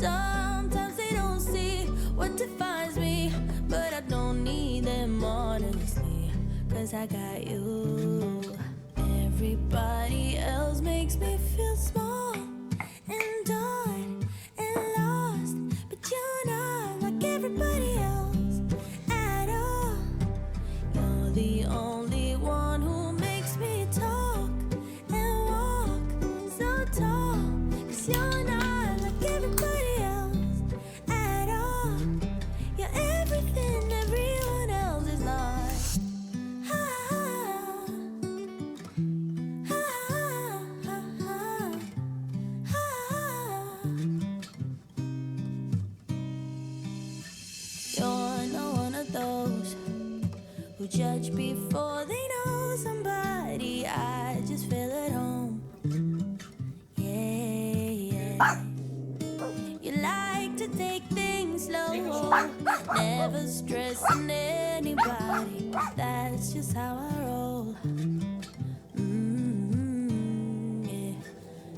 Sometimes they don't see what defines me, but I don't need them honestly, cause I got you. Everybody else makes me feel small. judge before they know somebody. I just feel at home. Yeah, yeah. You like to take things slow, never stressing anybody. That's just how I roll. Mm-hmm,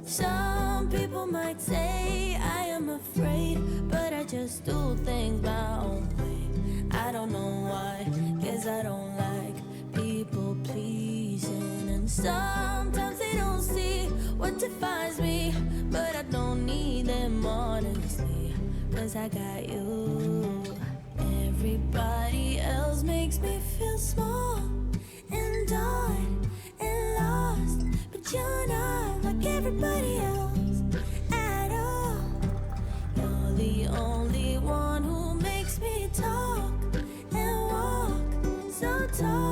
Some people might say I am afraid, but I just do things my own way. I don't know why. I don't like people pleasing. And sometimes they don't see what defines me, but I don't need them honestly, cause I got you. Everybody else makes me feel small and done and lost, but you're not like everybody else. so